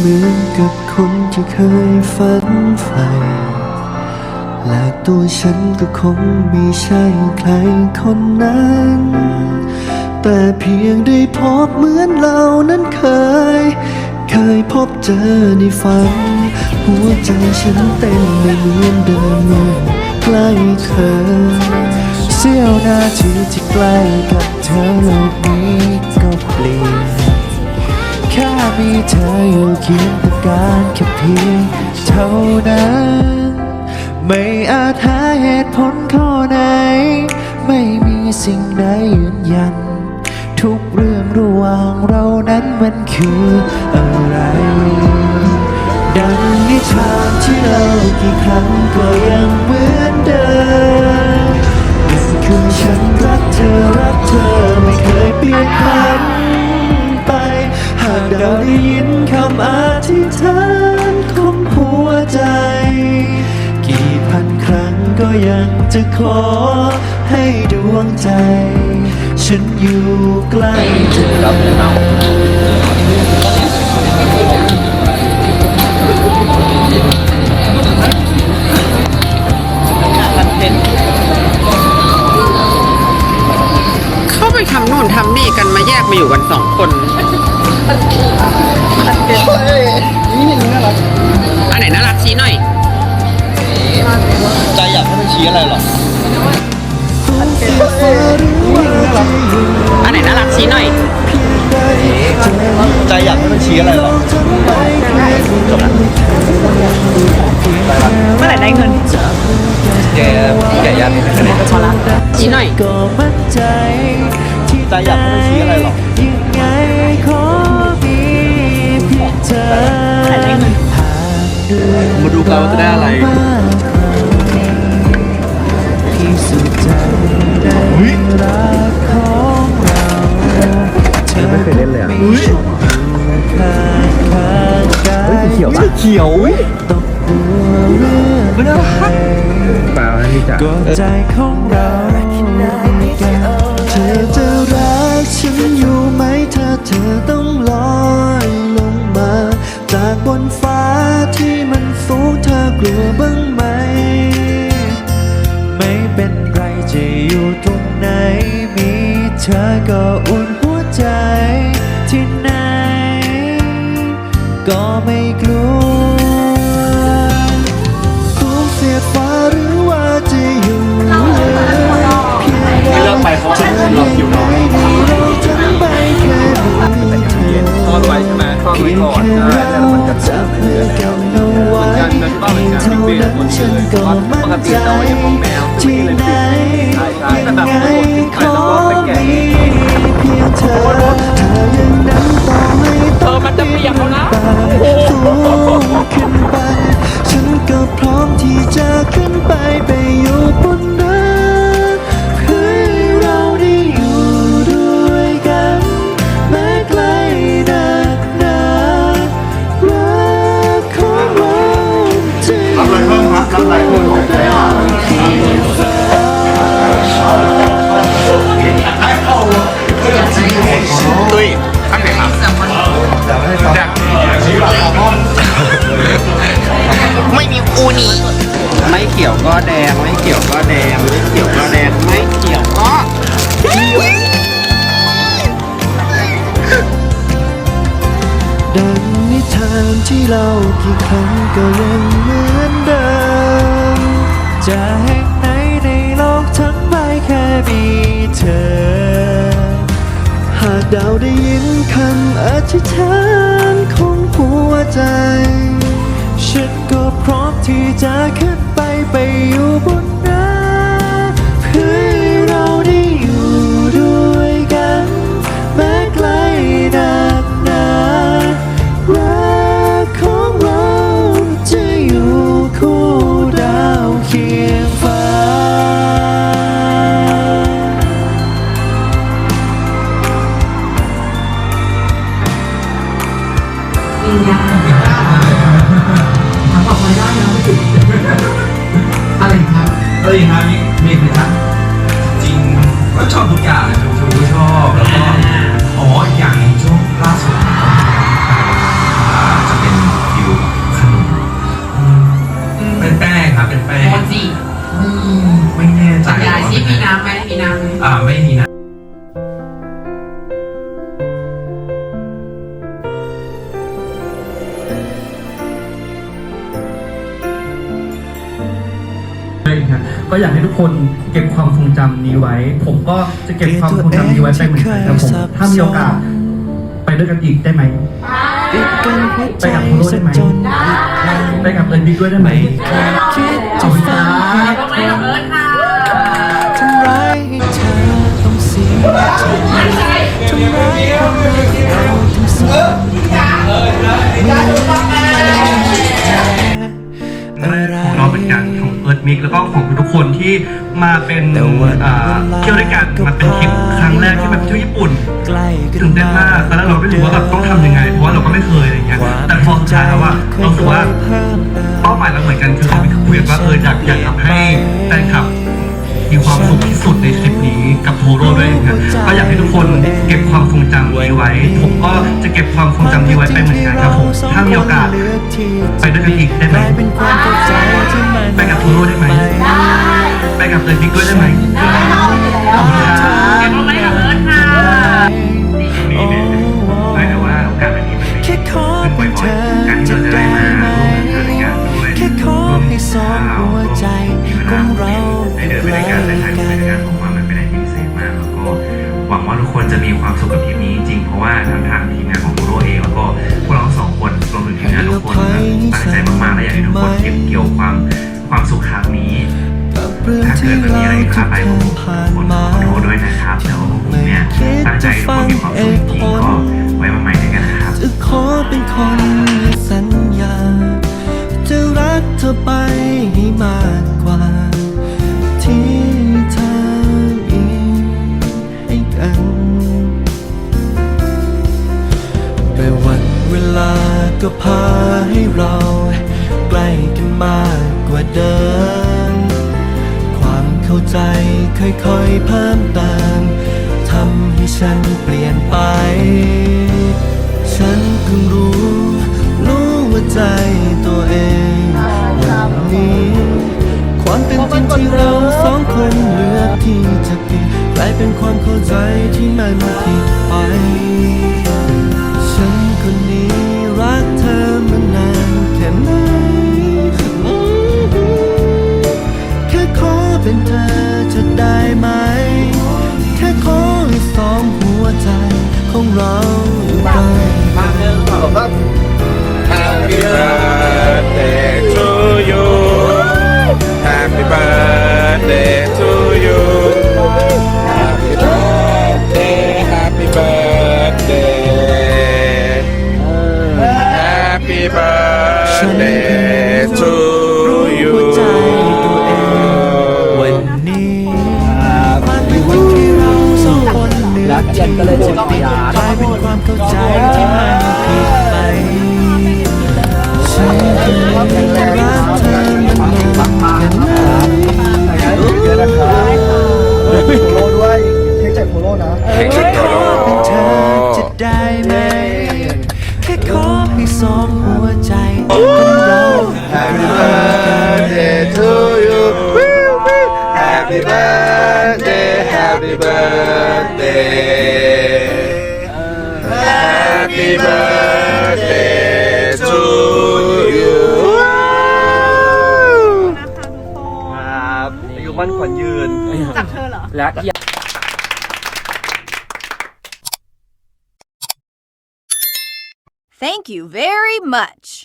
เหมือนกับคนที่เคยฝันใฝ่และตัวฉันก็คงไม่ใช่ใครคนนั้น แต่เพียงได้พบเหมือนเรานั้นเคย เคยพบเจอในฝัน หัวใจฉันเต้นไม่เหมือนเดิมเมื่อใกล้เธอ เสี้ยวนาทีที่ใกล้กับเธอโลกนี้ก็เปลี่ยน ค่มีเธออยู่เคียงต้องการแค่เพียงเท่านั้น ไม่อาจหาเหตุผลข้อไหน ไม่มีสิ่งใดยืนยัน ทุกเรื่องระหว่างเรานั้นมันคืออะไร ดังนิทานที่เรากี่ครั้งก็ยังเหมือนเดิมนั่นคือฉันรักเธอรักเธอไม่เคยเปลี่ยนผันไปหาก เราได้ยินคำอธิษฐานของหัวใจ กี่พันครั้งก็ยังจะขอให้ดวงใจ ฉันอยู่ใกล้เธอ ชี้อะไรหรออันไหนน่ารักชี้หน่อย ใจอยากให้มันชี้อะไรหรอเมื่อไหร่ได้เงินแกแกยันให้คะแนนพอละชี้หน่อยก็มั่นใจที่ใจอยากให้มันชี้อะไรหรอยังไงขอมีเพียงเธอแต่ได้เงินหากเดือนมาดูกันว่าจะได้อะไร ได้รักของเราเธอไม่เคยเล่นเลยอะไม่ชอบข้างข้างกายเขียวปะเขียวตกหัวเรื่องใดเปล่าอันนี้จ้ะก็ใจของเรา ก็ไม่กลัวสูงเสียดฟ้าหรือว่าจะอยู่เพียงใดไม่เลิกไปเราะเราคิวน้อยเราจะไปแค่มีเธอซ่อนไว้ใช่ไหมซ่อนไว้เพียงก่อนแค่ได้เราแล้วมันจะจับมือกันเอาไว้การเงินบ้านเพียงการเท่าเปลี่ยนนั้นคนฉันก็ปมั่นใจเราจะของแมวที่ไหนใช่ใช่ยังแต่แบบไงคนขอแล้วก็ไปแก่มีเพียงเธอถ้าอย่างนั้นต้อง เออมันจะเปียกแล้วนะสูงขึ้นไป ฉันก็พร้อมที่จะขึ้นไป นิทานที่เรากี่ครั้งก็ยังเหมือนเดิม จะแห่งไหนในโลกทั้งใบแค่มีเธอ หากดาวได้ยินคำอธิษฐานของหัวใจ ฉันก็พร้อมที่จะขึ้นไปไปอยู่บน ก็ยินครับนี่มครับจริงก็ชอบทุกอย่างเลยชูก็ชอบแล้วก็อ๋ออีกอย่างหนึงช่วงล่าสุดจะเป็นฟิวขนมเป็นแป้งครับเป็นแป้งโมจิไม่แน่ใจยายซิมีน้ำไหมมีน้ำไหม อ่าไม่มีน้ำ ก็อยากให้ทุกคนเก็บความทรงจำนี้ไว้ ผมก็จะเก็บความทรงจำนี้ไว้ไปเหมือนกันครับผมถ้ามีโอกาสไปด้วยกันอีกได้ไหมปิดกันหัวใจไปกับโคโรได้ไหมซะจนอีกครั้งไปกับเอิร์นบิ๊กด้วยได้ไหมเคยคิดจะฟังเหตุผไม่ลกับเอิร์ธค่ะทำร้ายให้เธอต้องเสียใจทำร้ายความรักเรา มิกแล้วก็ของทุกคนที่มาเป็นอ่าเที่ยวด้วยกันมาเป็นทริปครั้งแรกที่แบบเที่ยวญี่ปุ่นใกล้กันตื่นเต้นมากตอนแรกเราไม่รู้ว่าแบบต้องทำยังไงเพราะว่าเราก็ไม่เคยอะไรเงี้ยแต่พอสุดท้ายแล้วว่าเราสึกว่าเป้าหมายเราเหมือนกันคือเราไปคุยกันว่าเอออยากอยากทำให้แฟนคลับมีความสุขที่สุดในทริปนี้กับโทโร่ด้วยนะครับก็อยากให้ทุกคนเก็บความทรงจำนี้ไว้ ผมก็จะเก็บความทรงจำนี้ไว้ไปเหมือนกันครับผมถ้ามีโอกาสไปด้วยกันอีกได้ไหม คนจะมีความสุขกับทีมนี้จริงๆเพราะว่าทั้งทางทีมงานของโทโรเองแล้วก็พวกเราทั้งสองคนรวมถึงทีมงานทุกคนตั้งใจมากๆและอยากให้ทุกคนเก็บเกี่ยวความความสุขครั้งนี้ถ้าเกิดมันมีอะไรพลาดไปผมขอโทษด้วยนะครับเดี๋ยวผมเนี่ยตั้งใจให้ทุกคนมีความสุขจริง ก็พาให้เราใกล้กันมากกว่าเดิม ความเข้าใจค่อยๆเพิ่มเติมทำให้ฉันเปลี่ยนไป ฉันเพิ่งรู้ รู้ว่าใจตัวเองวันนี้ ความเป็นจริงที่เราสองคนเลือกที่จะเป็นกลายเป็นความเข้าใจที่มันผิดไป ธอมานานแค่ไหน birthday to รู้ you หัวใจตัวเองวันนี้มันเป็นวันที่เราสองคนเลือกที่จะเปลี่ยนกลายเป็นความเข้าใจที่มันผิดไปฉันเคยรักเธอมานานแค่ไหนแค่ขอเป็นเธอจะได้ไหมแค่ขอให้สองหัวใจของเรา Happy birthday to you Happy birthday Happy birthday Happy birthday to you ครับอายุมั่นขวัญยืน จากเธอเหรอ และ Thank you very much.